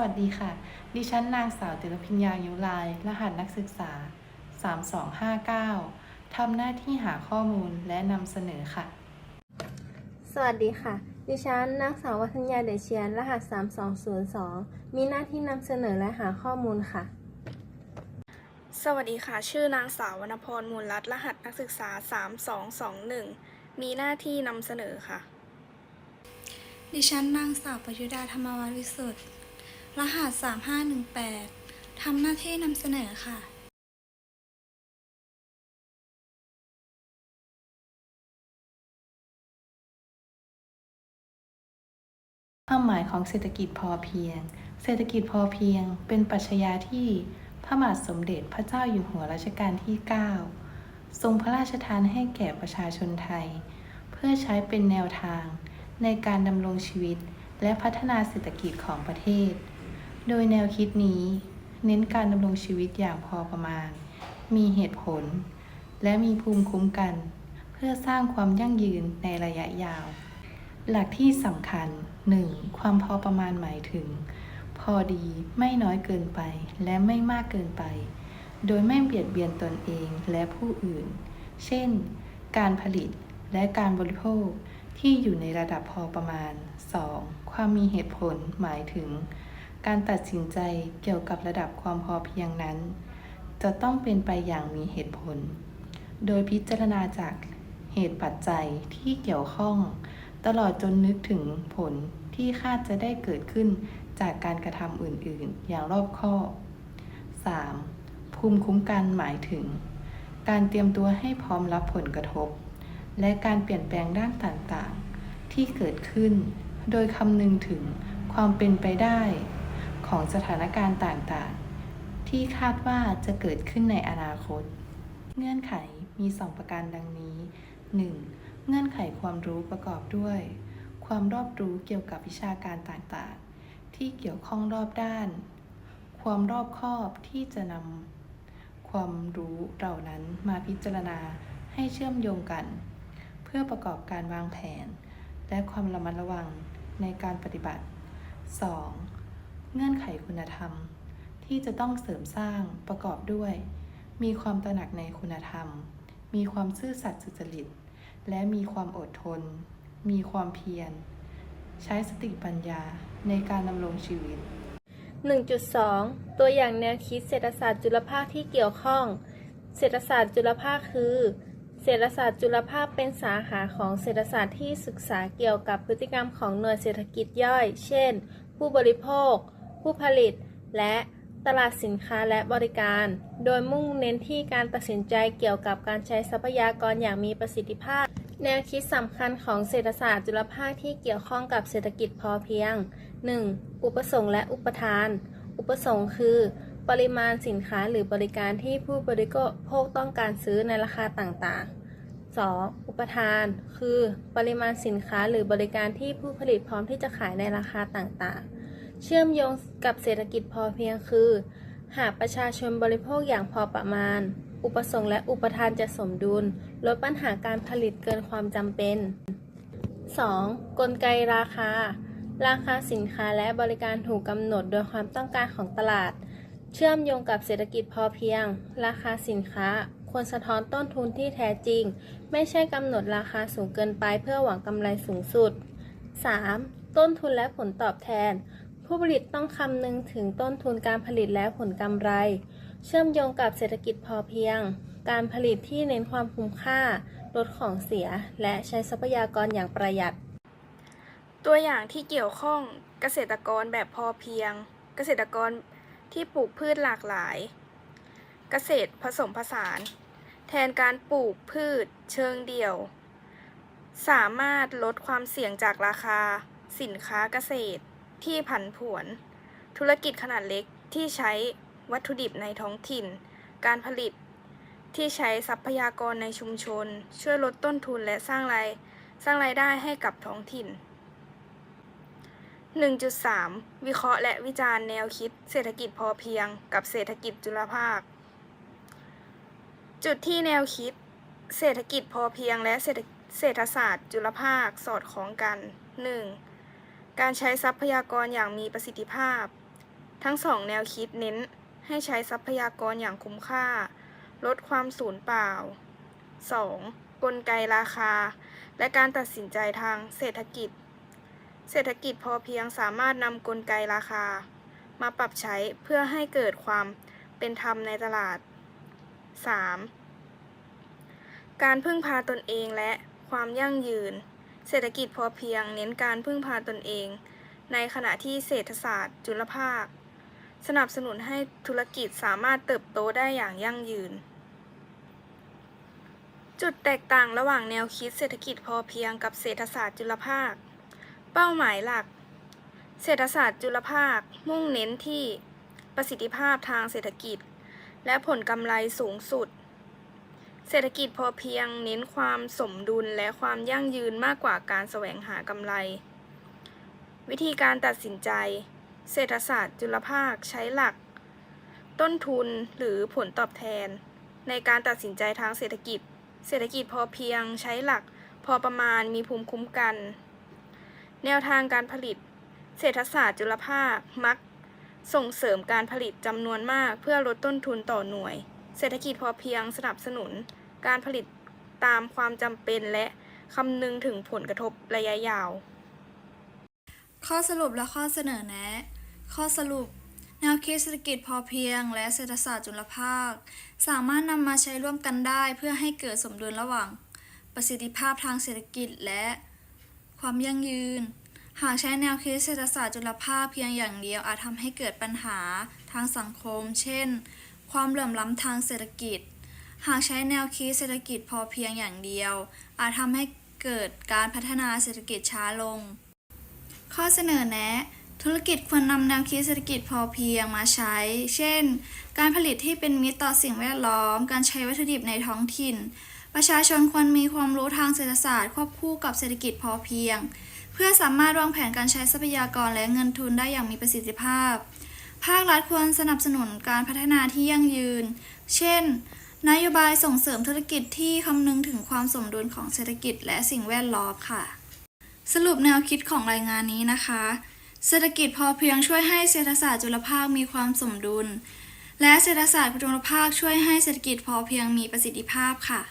วัสดีค่ะ ดิฉันนางสาวติรพิญญายุลาย รหัสนักศึกษา 3259 ทำหน้าที่หาข้อมูลและนำเสนอค่ะ สวัสดีค่ะ ดิฉันนางสาววัฒนยาเดชเชียน รหัส 3202 มีหน้าที่นำเสนอและหาข้อมูลค่ะ สวัสดีค่ะ ชื่อนางสาววรรณพรมูลรัตน์รหัสนักศึกษา 3221 มีหน้าที่นำเสนอค่ะดิฉันนางสาวประยุดาธรรมวัฒน์วิสุทธิ์ รหัส 3518 ทำหน้าที่นำเสนอค่ะความหมายของเศรษฐกิจพอเพียง เศรษฐกิจพอเพียง เป็นปรัชญาที่พระบาทสมเด็จพระเจ้าอยู่หัวรัชกาลที่ 9 ทรงพระราชทานให้แก่ประชาชนไทย เพื่อใช้เป็นแนวทางในการดำรงชีวิตและพัฒนาเศรษฐกิจของประเทศ โดยแนวคิดนี้ เน้นการดำรงชีวิตอย่างพอประมาณ มีเหตุผล และมีภูมิคุ้มกัน เพื่อสร้างความยั่งยืนในระยะยาว หลักที่สำคัญ 1. ความพอประมาณหมายถึง พอดีไม่น้อยเกินไปและไม่มากเกินไป โดยไม่เบียดเบียนตนเองและผู้อื่น เช่น การผลิตและการบริโภคที่อยู่ในระดับพอประมาณ 2. ความมีเหตุผลหมายถึง การตัดสินใจเกี่ยวกับระดับความพอเพียงนั้น จะต้องเป็นไปอย่างมีเหตุผล โดยพิจารณาจากเหตุปัจจัยที่เกี่ยวข้อง ตลอดจนนึกถึงผลที่คาดจะได้เกิดขึ้นจากการกระทำอื่นๆ อย่างรอบคอบ 3. ภูมิคุ้มกันหมายถึง การเตรียมตัวให้พร้อมรับผลกระทบ และการเปลี่ยนแปลงด้านต่างๆ ที่เกิดขึ้น โดยคำนึงถึงความเป็นไปได้ ของสถานการณ์ต่างๆ ที่คาดว่าจะเกิดขึ้นในอนาคต เงื่อนไขมี 2 ประการดังนี้ 1. เงื่อนไขความรู้ประกอบด้วย ความรอบรู้เกี่ยวกับวิชาการต่างๆ ที่เกี่ยวข้องรอบด้าน ความรอบคอบที่จะนำความรู้เหล่านั้นมาพิจารณาให้เชื่อมโยงกัน เพื่อประกอบการวางแผน และความระมัดระวังในการปฏิบัติ 2. เงื่อนไขคุณธรรม ที่จะต้องเสริมสร้างประกอบด้วย มีความตระหนักในคุณธรรม มีความซื่อสัตย์สุจริต และมีความอดทน มีความเพียร ใช้สติปัญญาในการดำรงชีวิต 1.2 ตัวอย่างแนวคิดเศรษฐศาสตร์จุลภาคที่เกี่ยวข้อง เศรษฐศาสตร์จุลภาคคือเศรษฐศาสตร์จุลภาคเป็นสาขาของเศรษฐศาสตร์ที่ศึกษาเกี่ยวกับพฤติกรรมของหน่วยเศรษฐกิจย่อย เช่น ผู้บริโภค ผู้ผลิต และตลาดสินค้าและบริการ โดยมุ่งเน้นที่การตัดสินใจเกี่ยวกับการใช้ทรัพยากรอย่างมีประสิทธิภาพ แนวคิดสำคัญของเศรษฐศาสตร์จุลภาคที่เกี่ยวข้องกับเศรษฐกิจพอเพียง 1. อุปสงค์และอุปทาน อุปสงค์คือ ปริมาณสินค้าหรือบริการที่ผู้บริโภคต้องการซื้อในราคาต่างๆ 2. อุปทาน คือ ปริมาณสินค้าหรือบริการที่ผู้ผลิตพร้อมที่จะขายในราคาต่างๆ เชื่อมโยงกับเศรษฐกิจพอเพียงคือ หากประชาชนบริโภคอย่างพอประมาณ อุปสงค์และอุปทานจะสมดุล ลดปัญหาการผลิตเกินความจำเป็น 2. กลไกราคา ราคาสินค้าและบริการถูกกำหนดโดยความต้องการของตลาด เชื่อมโยงกับเศรษฐกิจพอเพียง ราคาสินค้าควรสะท้อนต้นทุนที่แท้จริง ไม่ใช่กำหนดราคาสูงเกินไปเพื่อหวังกำไรสูงสุด 3. ต้นทุนและผลตอบแทน ผู้ผลิตต้องคำนึงถึงต้นทุนการผลิตและผลกำไร เชื่อมโยงกับเศรษฐกิจพอเพียง การผลิตที่เน้นความคุ้มค่า ลดของเสีย และใช้ทรัพยากรอย่างประหยัด ตัวอย่างที่เกี่ยวข้องเกษตรกรแบบพอเพียง เกษตรกรที่ปลูกพืชหลากหลาย เกษตรผสมผสาน แทนการปลูกพืชเชิงเดี่ยว สามารถลดความเสี่ยงจากราคา สินค้าเกษตร ที่ผันผวน ธุรกิจขนาดเล็กที่ใช้วัตถุดิบในท้องถิ่น การผลิตที่ใช้ทรัพยากรในชุมชน ช่วยลดต้นทุนและสร้างรายสร้างรายได้ให้กับท้องถิ่น 1.3 วิเคราะห์และวิจารณ์แนวคิดเศรษฐกิจพอเพียง กับเศรษฐกิจจุลภาค จุดที่แนวคิด เศรษฐกิจพอเพียงและเศรษฐศรษฐศาสตร์จุลภาคสอดคล้องกัน 1. การใช้ทรัพยากรอย่างมีประสิทธิภาพ ทั้งสองแนวคิดเน้นให้ใช้ทรัพยากรอย่างคุ้มค่า ลดความสูญเปล่า 2. กลไกราคา และการตัดสินใจทางเศรษฐกิจ เศรษฐกิจพอเพียงสามารถนำกลไกราคา มาปรับใช้เพื่อให้เกิดความเป็นธรรมในตลาด 3. การพึ่งพาตนเองและความยั่งยืน เศรษฐกิจพอเพียงเน้นการพึ่งพาตนเอง ในขณะที่เศรษฐศาสตร์ จุลภาค สนับสนุนให้ธุรกิจสามารถเติบโตได้อย่างยั่งยืน จุดแตกต่างระหว่างแนวคิดเศรษฐกิจพอเพียงกับเศรษฐศาสตร์จุลภาค เป้าหมายหลัก เศรษฐศาสตร์จุลภาคมุ่งเน้นที่ประสิทธิภาพทางเศรษฐกิจ และผลกำไรสูงสุด เศรษฐกิจพอเพียงเน้นความสมดุลและความยั่งยืนมากกว่าการแสวงหากำไร วิธีการตัดสินใจ เศรษฐศาสตร์จุลภาคใช้หลัก ต้นทุนหรือผลตอบแทน ในการตัดสินใจทางเศรษฐกิจ เศรษฐกิจพอเพียงใช้หลัก พอประมาณมีภูมิคุ้มกัน แนวทางการผลิต เศรษฐศาสตร์จุลภาคมัก ส่งเสริมการผลิตจำนวนมากเพื่อลดต้นทุนต่อหน่วย เศรษฐกิจพอเพียงสนับสนุน การผลิตตามความจำเป็นและคำนึงถึงผลกระทบระยะยาว ข้อสรุปและข้อเสนอแนะ ข้อสรุป แนวคิดเศรษฐกิจพอเพียง และเศรษฐศาสตร์จุลภาค สามารถนำมาใช้ร่วมกันได้เพื่อให้เกิดสมดุลระหว่าง ประสิทธิภาพทางเศรษฐกิจและความยั่งยืน หากใช้แนวคิดเศรษฐศาสตร์จุลภาคเพียงอย่างเดียวอาจทำให้เกิดปัญหาทางสังคม เช่น ความเหลื่อมล้ำทางเศรษฐกิจ หากใช้แนวคิดเศรษฐกิจพอเพียงอย่างเดียว อาจทำให้เกิดการพัฒนาเศรษฐกิจช้าลง ข้อเสนอแนะ ธุรกิจควรนำแนวคิดเศรษฐกิจพอเพียงมาใช้ เช่น การผลิตที่เป็นมิตรต่อสิ่งแวดล้อม การใช้วัตถุดิบในท้องถิ่น ประชาชนควรมีความรู้ทางเศรษฐศาสตร์ควบคู่กับเศรษฐกิจพอเพียง เพื่อสามารถวางแผนการใช้ทรัพยากรและเงินทุนได้อย่างมีประสิทธิภาพ ภาครัฐควรสนับสนุนการพัฒนาที่ยั่งยืน เช่น นโยบายส่งเสริมธุรกิจที่คำนึงถึงความสมดุลของเศรษฐกิจและสิ่งแวดล้อมค่ะ สรุปแนวคิดของรายงานนี้นะคะ เศรษฐกิจพอเพียงช่วยให้เศรษฐศาสตร์จุลภาคมีความสมดุล และเศรษฐศาสตร์จุลภาคช่วยให้เศรษฐกิจพอเพียงมีประสิทธิภาพค่ะ